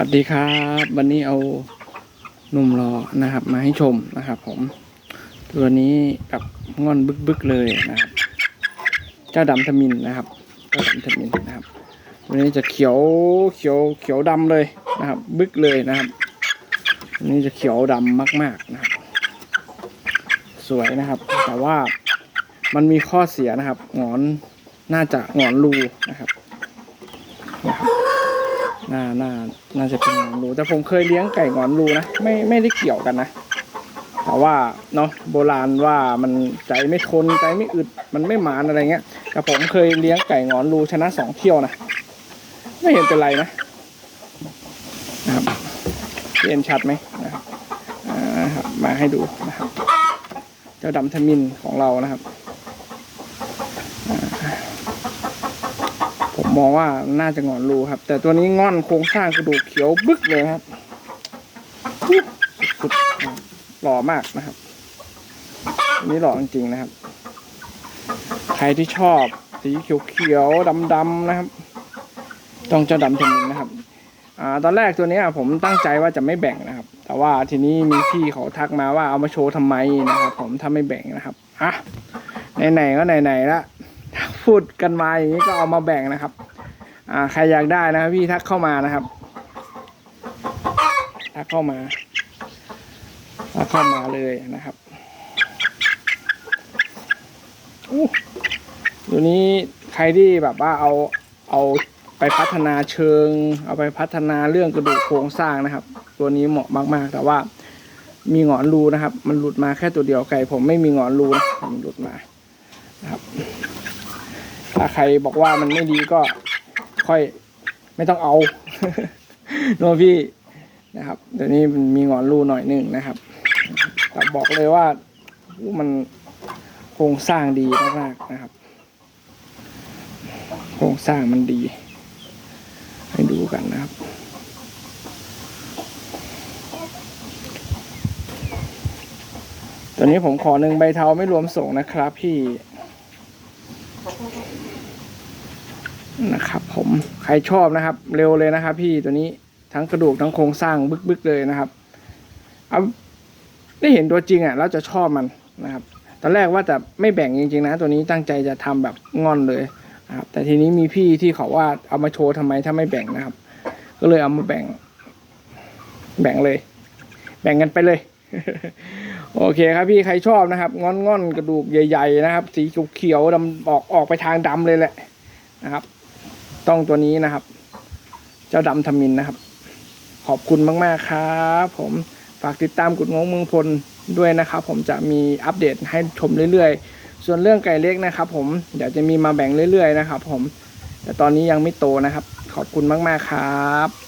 วัสดีครับ วันนี้เอาหนุ่มรอนะครับ มาให้ชมนะครับ ผม ตัวนี้กับงอนบึกๆเลยนะครับ เจ้าดำทมินนะครับเจ้าดำทมินนะครับตัวนี้จะเขียวเขียวเขียวดำเลยนะครับ บึกเลยนะครับตัวนี้จะเขียวดำมาก ๆนะครับ สวยนะครับ แต่ว่ามันมีข้อเสียนะครับ หงอนน่าจะหงอนรูนะครับนะครับ น่าน่าน่าจะเป็นหงอนรูแต่ผมเคยเลี้ยงไก่หงอนรูนะไม่ไม่ได้เกี่ยวกันนะแต่ว่าเนาะโบราณว่ามันใจไม่ทนใจไม่อึดมันไม่หมานอะไรเงี้ยแต่ผมเคยเลี้ยงไก่หงอนรูชนะสองเที่ยวนะไม่เห็นเป็นไรนะนะครับเห็นชัดไหมนะครับอ่าครับมาให้ดูนะครับ เจ้าดำทมินของเรานะครับ ผมมองว่าน่าจะงอนรูครับ แต่ตัวนี้งอนโครงสร้างกระดูกเขียวบึกเลยครับสุดๆนะครับหล่อมากนะครับนนี้หล่อจริงๆนะครับ ใครที่ชอบสีเขียวๆดำๆนะครับ ต้องเจ้าดำทมินนะครับอ่าตอนแรกตัวนี้ผมตั้งใจว่าจะไม่แบ่งนะครับ แต่ว่าทีนี้มีพี่เขาทักมาว่าเอามาโชว์ทำไมนะครับ ผมถ้าไม่แบ่งนะครับอะไหนๆก็ไหนๆละ พูดกันมาอย่างนี้ก็เอามาแบ่งนะครับ อ่าใครอยากได้นะครับพี่ทักเข้ามานะครับทักเข้ามาทักเข้ามาเลยนะครับอู้ตัวนี้ใครที่แบบว่าเอาเอาไปพัฒนาเชิง เอาไปพัฒนาเรื่องกระดูกโครงสร้างนะครับ ตัวนี้เหมาะมาก ๆ แต่ว่ามีหงอนรูนะครับ มันหลุดมาแค่ตัวเดียวไก่ผมไม่มีหงอนรูนะมันหลุดมานะครับ ถ้าใครบอกว่ามันไม่ดีก็ค่อยไม่ต้องเอาโนพี่นะครับ เดี๋ยวนี้มันมีงอนรูหน่อยหนึ่งนะครับแต่บอกเลยว่ามันโครงสร้างดีมากๆนะครับ โครงสร้างมันดี ให้ดูกันนะครับตัวนี้ผมขอหนึ่งใบเทาไม่รวมส่งนะครับพี่ นะครับ ผมใครชอบนะครับ เร็วเลยนะครับ พี่ตัวนี้ทั้งกระดูกทั้งโครงสร้างบึกๆเลยนะครับเอาได้เห็นตัวจริงอะแล้วจะชอบมันนะครับ ตอนแรกว่าจะไม่แบ่งจริงๆนะ ตัวนี้ตั้งใจจะทำแบบงอนเลยนะครับ แต่ทีนี้มีพี่ที่เขาว่าเอามาโชว์ทำไมถ้าไม่แบ่งนะครับ ก็เลยเอามาแบ่ง แบ่งเลย แบ่งกันไปเลย โอเคครับพี่ใครชอบนะครับงอนงอนกระดูกใหญ่ ๆ นะครับ สีเขียวๆดำออกออกไปทางดำเลยแหละนะครับ ต้องตัวนี้นะครับ เจ้าดำทมินนะครับ ขอบคุณมากๆครับผมฝากติดตามกุดงงเมืองพลด้วยนะครับ ผมจะมีอัปเดตให้ชมเรื่อยๆ ส่วนเรื่องไก่เล็กนะครับ ผมเดี๋ยวจะมีมาแบ่งเรื่อยๆนะครับ ผมแต่ตอนนี้ยังไม่โตนะครับ ขอบคุณมากๆครับ